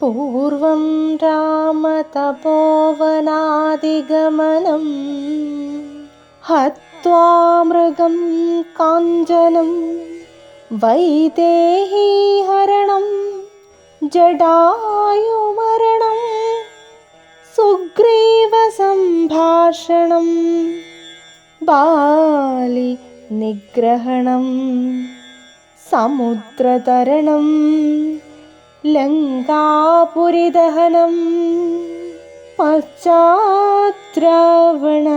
പൂർവം രാമതപോവനാദിഗമനം ഹൃഗം കാഞ്ചനം വൈദേഹീഹരണം ജടായുമരണം സുഗ്രീവസംഭാഷണം ബാലി നിഗ്രഹണം സമുദ്രതരണം. ലങ്കാപുരിദഹനം പശ്ചാത്രാവണ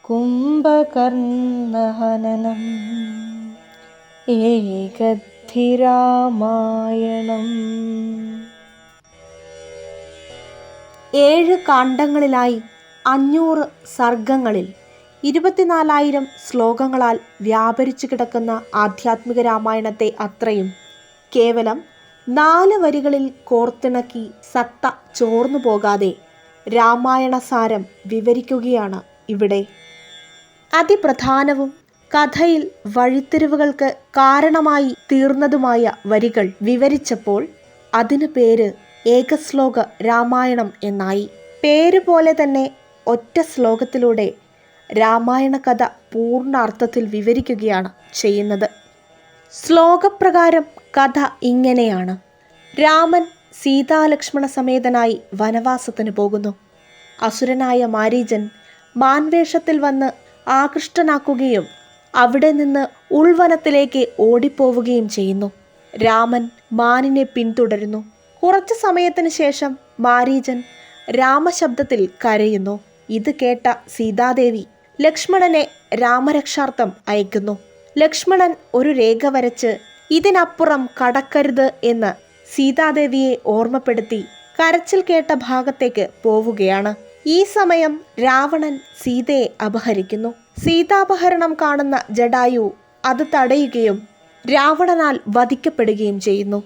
കുംഭകർണഹനനം ഏകധിരാമായണം. ഏഴ് കാണ്ഡങ്ങളിലായി അഞ്ഞൂറ് സർഗങ്ങളിൽ ഇരുപത്തിനാലായിരം ശ്ലോകങ്ങളാൽ വ്യാപരിച്ചു കിടക്കുന്ന ആധ്യാത്മിക രാമായണത്തെ അത്രയും കേവലം നാല് വരികളിൽ കോർത്തിണക്കി സത്ത ചോർന്നു പോകാതെ രാമായണ സാരം വിവരിക്കുകയാണ് ഇവിടെ. അതിപ്രധാനവും കഥയിൽ വഴിത്തിരിവുകൾക്ക് കാരണമായി തീർന്നതുമായ വരികൾ വിവരിച്ചപ്പോൾ അതിന് പേര് ഏകശ്ലോക രാമായണം എന്നായി. പേര് പോലെ തന്നെ ഒറ്റ ശ്ലോകത്തിലൂടെ രാമായണ കഥ പൂർണ അർത്ഥത്തിൽ വിവരിക്കുകയാണ് ചെയ്യുന്നത്. ശ്ലോകപ്രകാരം കഥ ഇങ്ങനെയാണ്. രാമൻ സീതാലക്ഷ്മണ സമേതനായി വനവാസത്തിന് പോകുന്നു. അസുരനായ മാരീജൻ മാൻവേഷത്തിൽ വന്ന് ആകൃഷ്ടനാക്കുകയും അവിടെ നിന്ന് ഉൾവനത്തിലേക്ക് ഓടിപ്പോവുകയും ചെയ്യുന്നു. രാമൻ മാനിനെ പിന്തുടരുന്നു. കുറച്ച് സമയത്തിന് ശേഷം മാരീജൻ രാമശബ്ദത്തിൽ കരയുന്നു. ഇത് കേട്ട സീതാദേവി ലക്ഷ്മണനെ രാമരക്ഷാർത്ഥം അയക്കുന്നു. ലക്ഷ്മണൻ ഒരു രേഖ വരച്ച് ഇതിനപ്പുറം കടക്കരുത് എന്ന് സീതാദേവിയെ ഓർമ്മപ്പെടുത്തി കരച്ചിൽ കേട്ട ഭാഗത്തേക്ക് പോവുകയാണ്. ഈ സമയം രാവണൻ സീതയെ അപഹരിക്കുന്നു. സീതാപഹരണം കാണുന്ന ജഡായു അത് തടയുകയും രാവണനാൽ വധിക്കപ്പെടുകയും ചെയ്യുന്നു.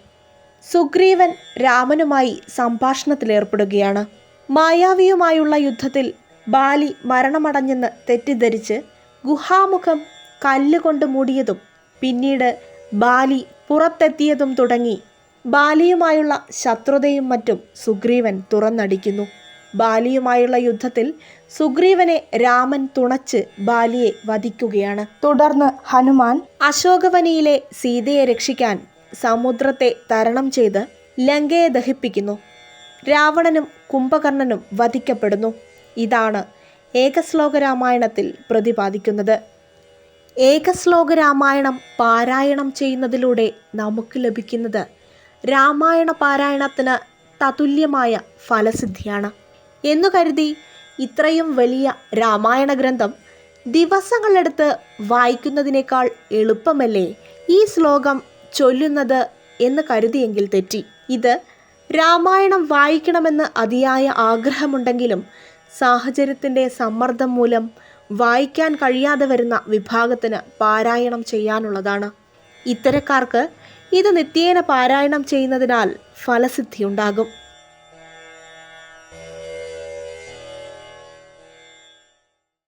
സുഗ്രീവൻ രാമനുമായി സംഭാഷണത്തിലേർപ്പെടുകയാണ്. മായാവിയുമായുള്ള യുദ്ധത്തിൽ ബാലി മരണമടഞ്ഞെന്ന് തെറ്റിദ്ധരിച്ച് ഗുഹാമുഖം കല്ലുകൊണ്ട് മൂടിയതും പിന്നീട് ബാലി പുറത്തെത്തിയതും തുടങ്ങി. ബാലിയുമായുള്ള ശത്രുതയും മറ്റും സുഗ്രീവൻ തുറന്നടിക്കുന്നു. ബാലിയുമായുള്ള യുദ്ധത്തിൽ സുഗ്രീവനെ രാമൻ തുണച്ച് ബാലിയെ വധിക്കുകയാണ്. തുടർന്ന് ഹനുമാൻ അശോകവനിയിലെ സീതയെ രക്ഷിക്കാൻ സമുദ്രത്തെ തരണം ചെയ്ത് ലങ്കയെ ദഹിപ്പിക്കുന്നു. രാവണനും കുംഭകർണനും വധിക്കപ്പെടുന്നു. ഇതാണ് ഏകശ്ലോക രാമായണത്തിൽ പ്രതിപാദിക്കുന്നത്. ഏകശ്ലോക രാമായണം പാരായണം ചെയ്യുന്നതിലൂടെ നമുക്ക് ലഭിക്കുന്നത് രാമായണ പാരായണത്തിന് തതുല്യമായ ഫലസിദ്ധിയാണ്. എന്നു കരുതി ഇത്രയും വലിയ രാമായണ ഗ്രന്ഥം ദിവസങ്ങളെടുത്ത് വായിക്കുന്നതിനേക്കാൾ എളുപ്പമല്ലേ ഈ ശ്ലോകം ചൊല്ലുന്നത് എന്ന് കരുതിയെങ്കിൽ തെറ്റി. ഇത് രാമായണം വായിക്കണമെന്ന് അതിയായ ആഗ്രഹമുണ്ടെങ്കിലും സാഹചര്യത്തിന്റെ സമ്മർദ്ദം മൂലം വായിക്കാൻ കഴിയാതെ വരുന്ന വിഭാഗത്തിന് പാരായണം ചെയ്യാനുള്ളതാണ്. ഇത്തരക്കാർക്ക് ഇത് നിത്യേന പാരായണം ചെയ്യുന്നതിനാൽ ഫലസിദ്ധിയുണ്ടാകും.